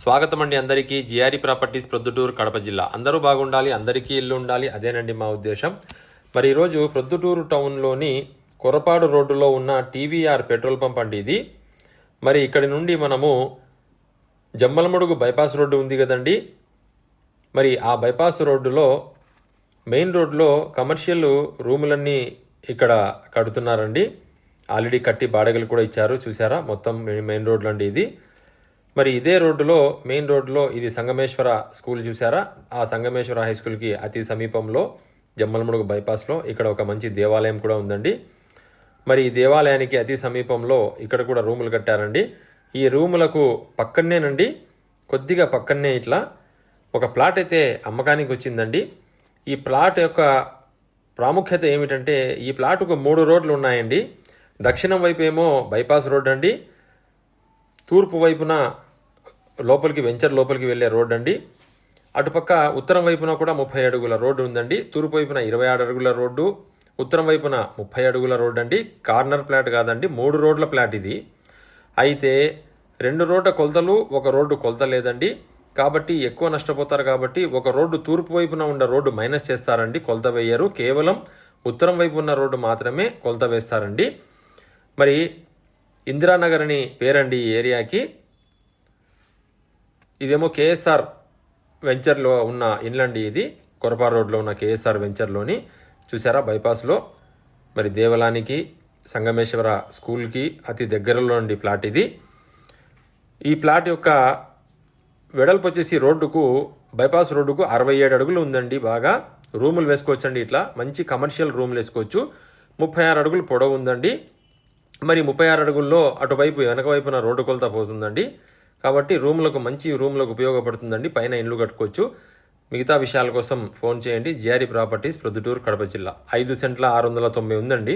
స్వాగతం అండి అందరికీ. జిఆర్ఈ ప్రాపర్టీస్ ప్రొద్దుటూరు కడప జిల్లా. అందరూ బాగుండాలి అందరికీ ఇల్లు ఉండాలి అదేనండి మా ఉద్దేశం. మరి ఈరోజు ప్రొద్దుటూరు టౌన్లోని కొరపాడు రోడ్డులో ఉన్న టీవీఆర్ పెట్రోల్ పంప్ అండి ఇది. మరి ఇక్కడి నుండి మనము జమ్మలమడుగు బైపాస్ రోడ్డు ఉంది కదండి. మరి ఆ బైపాస్ రోడ్డులో మెయిన్ రోడ్లో కమర్షియల్ రూములన్నీ ఇక్కడ కడుతున్నారండి. ఆల్రెడీ కట్టి బాడగలు కూడా ఇచ్చారు చూసారా? మొత్తం మెయిన్ రోడ్లు అండి ఇది. మరి ఇదే రోడ్డులో మెయిన్ రోడ్డులో ఇది సంగమేశ్వర స్కూల్ చూసారా ఆ సంగమేశ్వర హై స్కూల్కి అతి సమీపంలో జమ్మలముడుగు బైపాస్లో ఇక్కడ ఒక మంచి దేవాలయం కూడా ఉందండి. మరి ఈ దేవాలయానికి అతి సమీపంలో ఇక్కడ కూడా రూములు కట్టారండి. ఈ రూములకు పక్కనేనండి కొద్దిగా పక్కనే ఇట్లా. ఒక ప్లాట్ అయితే అమ్మకానికి వచ్చిందండి. ఈ ప్లాట్ యొక్క ప్రాముఖ్యత ఏమిటంటే ఈ ప్లాటుకు మూడు రోడ్లు ఉన్నాయండి. దక్షిణం వైపు ఏమో బైపాస్ రోడ్ అండి తూర్పు వైపున లోపలికి వెంచర్ లోపలికి వెళ్ళే రోడ్ అండి. అటుపక్క ఉత్తరం వైపున కూడా ముప్పై అడుగుల రోడ్డు ఉందండి. తూర్పు వైపున ఇరవై ఆరు అడుగుల రోడ్డు ఉత్తరం వైపున ముప్పై అడుగుల రోడ్డు అండి. కార్నర్ ప్లాట్ కాదండి మూడు రోడ్ల ప్లాట్ ఇది. అయితే రెండు రోడ్ల కొలతలు ఒక రోడ్డు కొలత లేదండి. కాబట్టి ఎక్కువ నష్టపోతారు కాబట్టి ఒక రోడ్డు తూర్పు వైపున ఉన్న రోడ్డు మైనస్ చేస్తారండి కొలత వేయరు. కేవలం ఉత్తరం వైపు ఉన్న రోడ్డు మాత్రమే కొలత వేస్తారండి. మరి ఇందిరానగర్ అని పేరండి ఈ ఏరియాకి. ఇదేమో కేఎస్ఆర్ వెంచర్లో ఉన్న ఇన్లండి ఇది. కొరపా రోడ్లో ఉన్న కేఎస్ఆర్ వెంచర్లోని చూసారా బైపాస్లో. మరి దేవలానికి సంగమేశ్వర స్కూల్కి అతి దగ్గరలో ఉండి ప్లాట్ ఇది. ఈ ప్లాట్ యొక్క వెడల్పు వచ్చేసి రోడ్డుకు బైపాస్ రోడ్డుకు అరవై ఏడు అడుగులు ఉందండి బాగా. రూములు వేసుకోవచ్చండి ఇట్లా. మంచి కమర్షియల్ రూములు వేసుకోవచ్చు. ముప్పై ఆరు అడుగులు పొడవు ఉందండి. మరి ముప్పై ఆరు అడుగుల్లో అటువైపు వెనక వైపున రోడ్డు కొలత పోతుందండి. కాబట్టి రూమ్లకు మంచి రూములకు ఉపయోగపడుతుందండి. పైన ఇండ్లు కట్టుకోవచ్చు. మిగతా విషయాల కోసం ఫోన్ చేయండి. జిఆర్ఈ ప్రాపర్టీస్ ప్రొద్దుటూరు కడప జిల్లా. ఐదు సెంట్ల ఆరు వందల తొంభై ఉందండి.